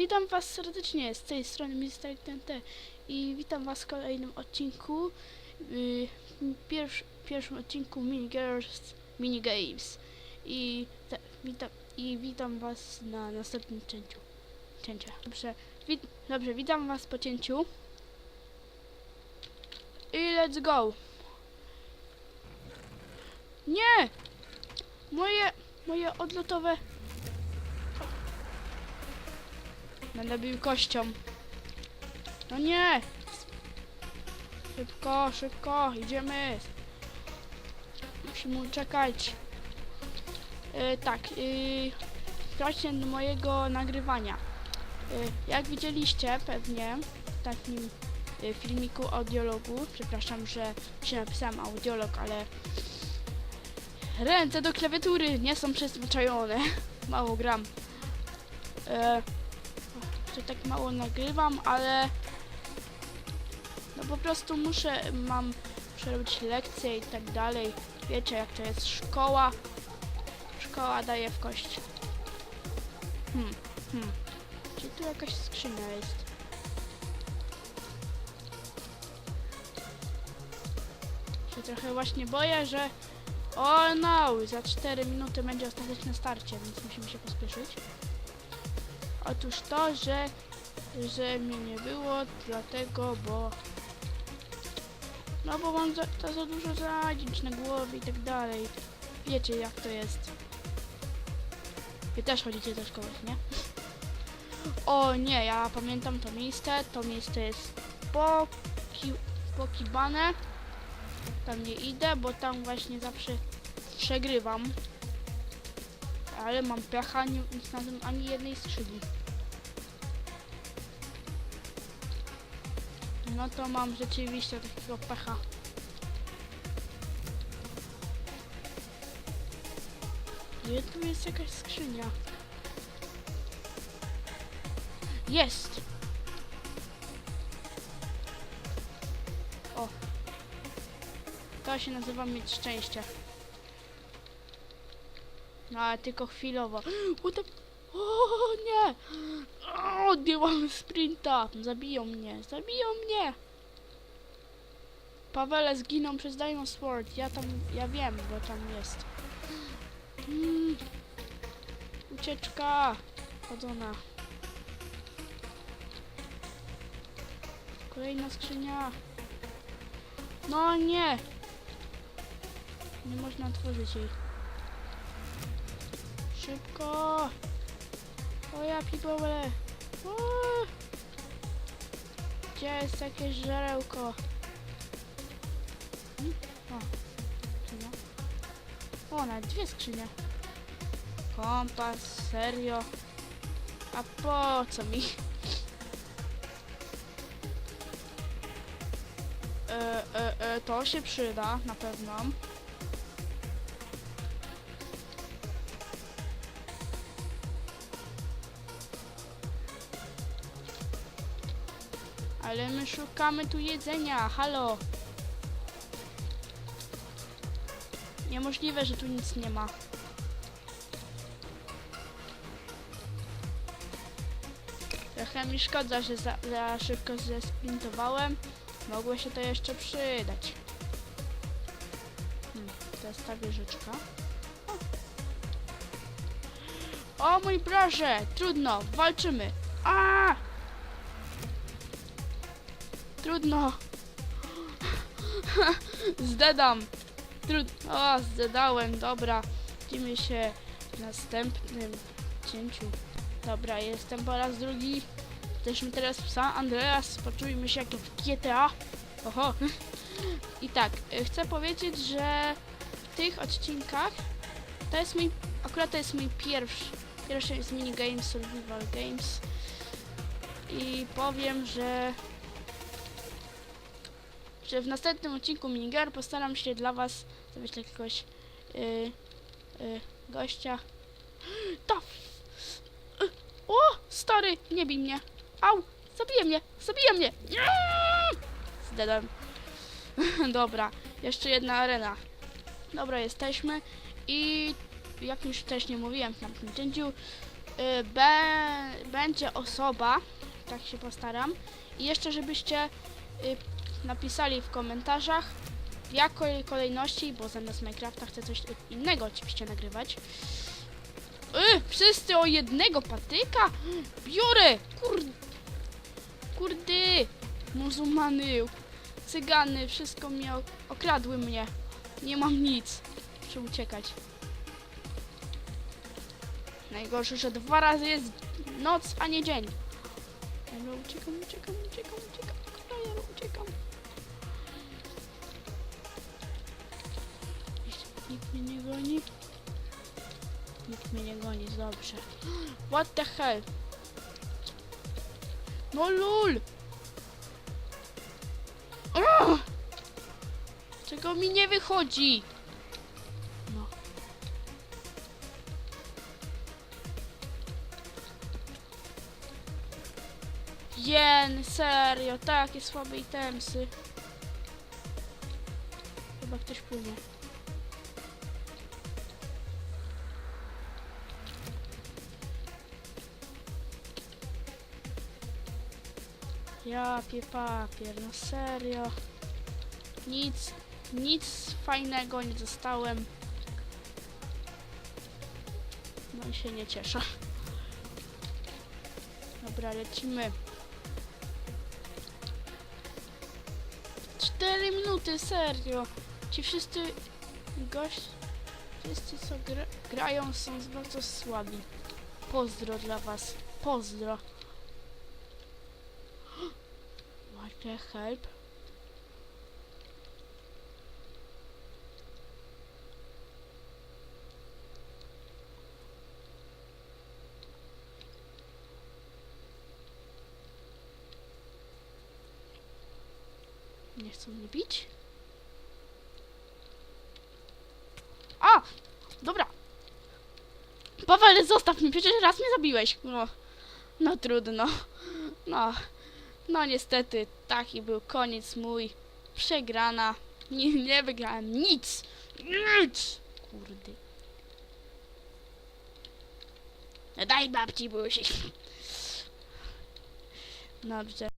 Witam Was serdecznie z tej strony Mr. TNT i witam Was w kolejnym odcinku, pierwsz, pierwszym odcinku Minigirls Minigames i, te, witam, i witam Was na następnym cięciu. Cięcie. Dobrze, wit, dobrze, witam Was po cięciu i let's go. Nie! Moje, moje odlotowe Będę bił kością. No nie! Szybko, szybko, idziemy. Musimy czekać. Yy, tak, yy, wróćcie do mojego nagrywania. Yy, jak widzieliście pewnie w takim yy, filmiku audiologu, przepraszam, że się napisałem audiolog, ale ręce do klawiatury nie są przyzwyczajone. Mało gram. Yy, że tak mało nagrywam, ale no po prostu muszę, mam muszę robić lekcje i tak dalej. Wiecie jak to jest szkoła. Szkoła daje w kość. Hmm, hmm. Czy tu jakaś skrzynia jest? Się trochę właśnie boję, że o no, za 4 minuty będzie ostateczne starcie, więc musimy się pospieszyć. Otóż to, że, że mnie nie było, dlatego, bo... No bo mam za, to za dużo zajęć na głowie i tak dalej. Wiecie jak to jest. Wy też chodzicie do szkoły, nie? O nie, ja pamiętam to miejsce. To miejsce jest poki, pokibane. Tam nie idę, bo tam właśnie zawsze przegrywam. Ale mam pecha, nie znalazłem ani jednej skrzyni. No to mam rzeczywiście takiego pecha. Gdzie tu jest jakaś skrzynia? Jest! O! To się nazywa mieć szczęście. No ale tylko chwilowo. What the... O nie! O, nie mam sprinta! Zabiją mnie, zabiją mnie! Pawele zginą przez Diamond Sword. Ja tam, ja wiem, bo tam jest. Mm. Ucieczka! Chodzona. Kolejna skrzynia. No nie! Nie można otworzyć jej. Szybko! O ja! O! Gdzie jest jakieś żarełko? O, skrzynia. O, dwie skrzynie. Kompas, serio? A po co mi? E, e, e, to się przyda, na pewno. Ale my szukamy tu jedzenia, halo. Niemożliwe, że tu nic nie ma. Trochę mi szkoda, że za, za szybko zesprintowałem. Mogło się to jeszcze przydać. Hmm, ta wieżyczka. O, o mój Boże! Trudno, walczymy. A! Trudno. Zdedam. Trudno. O, zdedałem. Dobra. Widzimy się w następnym cięciu. Dobra, jestem po raz drugi. Jesteśmy teraz w San Andreas. Poczujmy się jak w GTA. Oho. I tak, y, chcę powiedzieć, że w tych odcinkach to jest mój, akurat to jest mój pierwszy, pierwszy z minigames, survival games. I powiem, że że w następnym odcinku Minigar postaram się dla Was zrobić jakiegoś yy, yy, gościa. Ta! y, O! Stary! Nie bij mnie! Au! Zabije mnie! Zabije mnie! Nie! Zdedam. Dobra, jeszcze jedna arena. Dobra, jesteśmy i jak już wcześniej mówiłem w tamtym cięciu, y, be, będzie osoba, tak się postaram. I jeszcze, żebyście y, napisali w komentarzach, w jakiej kolejności, bo zamiast Minecrafta chcę coś innego oczywiście nagrywać. Y, wszyscy o jednego patyka? Biorę! Kur... Kurdy! Muzułmany, cygany, wszystko mnie okradły mnie. Nie mam nic. Muszę uciekać. Najgorsze, że dwa razy jest noc, a nie dzień. Dobra, uciekam, uciekam, uciekam, uciekam. Uciekam. Nikt mnie nie goni. Nikt mnie nie goni, dobrze. What the hell? No lul! Czego mi nie wychodzi? No. Jen, serio, takie słabe itemsy. Chyba ktoś płynie. Ja pie papier, no serio. Nic, nic fajnego nie dostałem. No i się nie cieszę. Dobra, lecimy. Cztery minuty, serio. Ci wszyscy gość, wszyscy co gra, grają są bardzo słabi. Pozdro dla was. Pozdro. The help? Nie chcą mnie bić? A! Dobra. Paweł, zostaw mnie, przecież raz mnie zabiłeś. No, no trudno. No, no niestety, taki był koniec mój. Przegrana. Nie, nie wygrałem nic. Nic! Kurde. No Daj babci buzi. Dobrze.